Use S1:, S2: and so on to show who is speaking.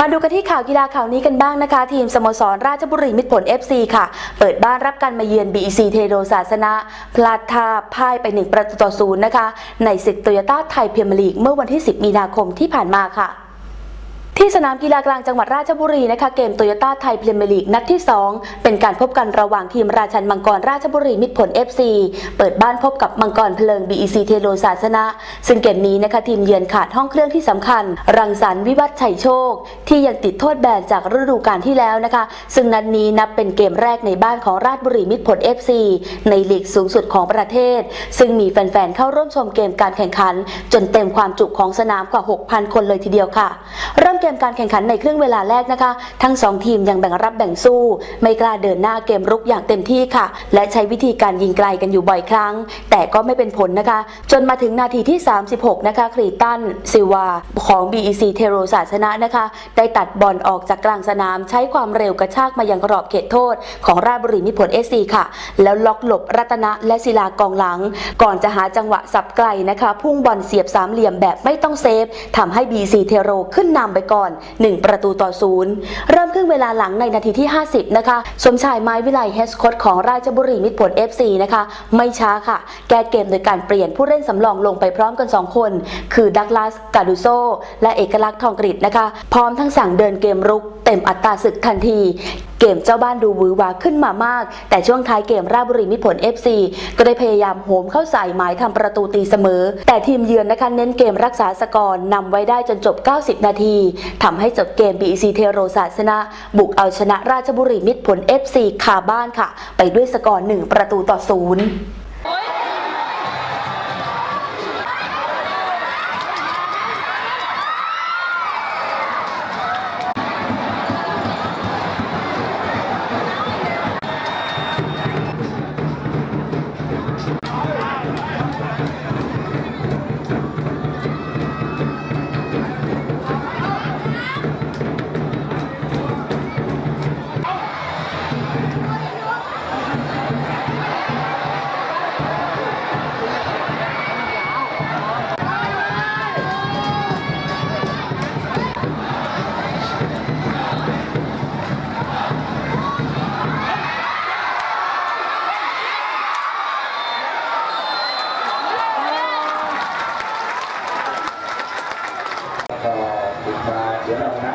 S1: มาดูกันที่ข่าวกีฬาข่าวนี้กันบ้างนะคะ ทีมสโมสรราชบุรีมิตรผล FC ค่ะ เปิดบ้านรับการมาเยือน BEC เทโรศาสนะ พลาดท่าพ่ายไป1ประตูต่อศูนย์นะคะ ในศึกโตโยต้าไทยเพียร์ลีกเมื่อวันที่ 10 มีนาคมที่ผ่านมาค่ะ ที่สนามกีฬากลางจังหวัดราชบุรีนะคะเกมโตโยต้าไทยพรีเมียร์ลีกนัดที่ 2 เป็นการพบกันระหว่างทีมราชันมังกรราชบุรีมิตรผล FC เปิดบ้านพบกับมังกรเพลิง BEC เทโลศาสนะ ซึ่งเกมนี้นะคะทีมเยือนขาดห้องเครื่องที่สำคัญ รังสรรค์วิวัฒชัยโชค ที่ยังติดโทษแบนจากฤดูกาลที่แล้วนะคะ ซึ่งนัดนนี้นับเป็นเกมแรกในบ้านของราชบุรีมิตรผล FC ในลีกสูงสุดของประเทศ ซึ่งมีแฟนๆเข้าร่วมชมเกมการแข่งขัน จนเต็มความจุของสนามกว่า 6,000 คนเลยทีเดียวค่ะ เริ่มเกมการแข่งขันในครึ่งเวลาแรกนะคะ ทั้ง 2 ทีมยังแบ่งรับแบ่งสู้ ไม่กล้าเดินหน้าเกมรุกอย่างเต็มที่ค่ะ และใช้วิธีการยิงไกลกันอยู่บ่อยครั้ง แต่ก็ไม่เป็นผลนะคะ จนมาถึงนาทีที่ 36 นะคะครีตันซิวา ของ BEC เทโรศาสนะนะคะ ได้ตัดบอลออกจากกลางสนามใช้ความเร็วกระชากมายังกรอบเขตโทษ ของราชบุรีมิผลเอซีค่ะ แล้วล็อกหลบรัตนะและศิลากองหลัง ก่อนจะหาจังหวะสับไกลนะคะ พุ่งบอลเสียบสามเหลี่ยมแบบไม่ต้องเซฟทำให้ BC เทโรขึ้นนำไปก่อน1ประตูต่อศูนย์เริ่มครึ่งเวลาหลังในนาทีที่ 50 นะคะ สมชายไม้วิไลเฮสโคตของราชบุรีมิตรผล FC นะคะ ไม่ช้าค่ะ แก้เกมโดยการเปลี่ยนผู้เล่นสำรองลงไปพร้อมกัน 2 คน คือดักลาสกาดูโซและเอกลักษณ์ทองกฤษนะคะ พร้อมทั้งสั่งเดินเกมรุก ต็มอัตราศึกทันที เกมเจ้าบ้านดูวือวาขึ้นมามาก แต่ช่วงท้ายเกมราชบุรีมิตรผล FC ก็ได้พยายามโหมเข้าใส่หมายทำประตูตีเสมอ แต่ทีมเยือนนะคะเน้นเกมรักษาสกอร์นำไว้ได้จนจบ 90 นาทีทำให้จบเกม BEC เทโรศาสนะ บุกเอาชนะราชบุรีมิตรผล FC คาบ้านค่ะ ไปด้วยสกอร์1ประตูต่อศูนย์ giữa đồng tháp